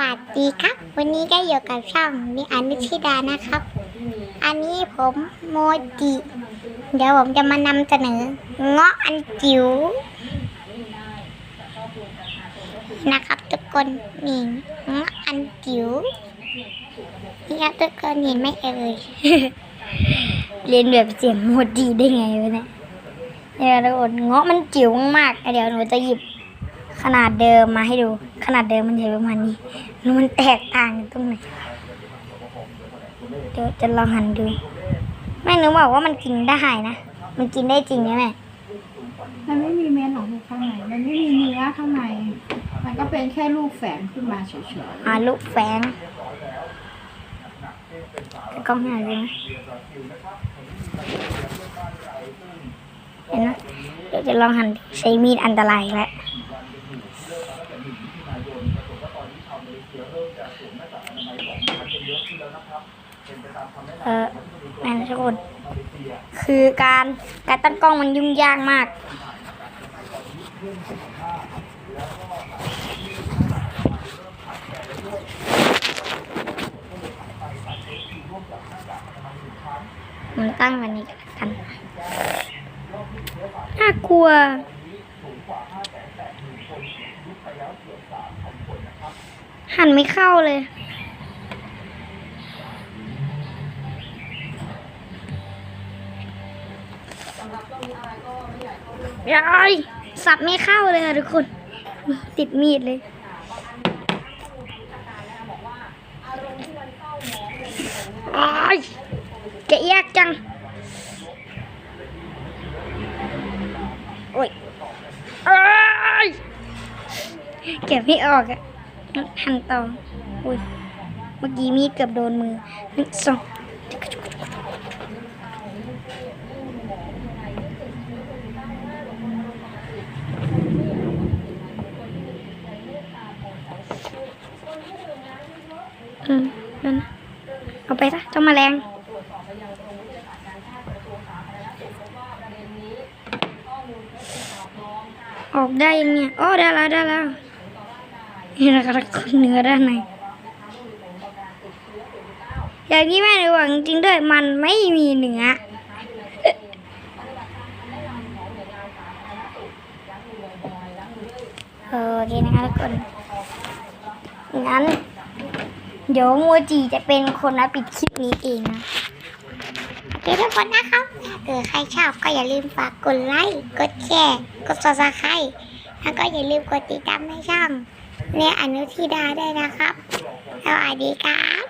วัสดีครับ วันนี้ก็อยู่กับช่องมิอนุชิดานะครับ อันนี้ผมโมจิ เดี๋ยวผมจะมานำเสนอเงาะอันจิ๋วนะครับ ทุกคนนี่เงาะอันจิ๋วนี่ครับทุกคนเห็นไหมเอ่ยเรียนแบบเสียงโมจิได้ไงวะเนี่ยเนี่ยทุกคนเงาะมันจิ๋วมากๆเดี๋ยวหนูจะหยิบขนาดเดิมมาให้ดู ขนาดเดิมมันจะประมาณนี้ แล้วมันแตกต่างกันตรงไหนเดี๋ยวจะลองหันดูแม่หนูบอกว่ามันกินได้นะ มันกินได้จริงนะแม่มันไม่มีเม็ดหรอกอยู่ข้างในมันไม่มีเนื้อข้างใน มันก็เป็นแค่ลูกแฝงขึ้นมาเฉยอ่าลูกแฝงกล้องหน้าดูนะเห็นไหมเดี๋ยวจะลองหันใช้มีดอันตรายแล้ว เออแม่นะทุกคนคือการการตั้งกล้องมันยุ่งยากมาก มันตั้งวันนี้กันน่ากลัวหันไม่เข้าเลย ยายสับไม่เข้าเลยค่ะทุกคน ติดมีดเลยอายจะยากจัง โอ้ยอายเก็บไม่ออกอะหันต่ออุ้ย เมื่อกี้มีดเกือบโดนมือหนึ่งสอง อืม นั่นเอาไปซะเจ้าแมลงออกได้ยังเนี่ยโอ้ได้แล้วได้แล้วนี่นะครับเนื้อด้านในอย่างที่แม่หนูบอกจริงๆด้วยมันไม่มีเนื้อโอเคนะคะทุกคนงั้น เดี๋ยวโมจิจะเป็นคนรับปิดคลิปนี้เองนะโอเคทุกคนนะครับถ้าเกิดใครชอบก็อย่าลืมฝากกดไลค์ กดแชร์ กดซับสไครต์แล้วก็อย่าลืมกดติดตามในช่องเรียอนุทิดาได้วยนะครับ สวัสดีครับ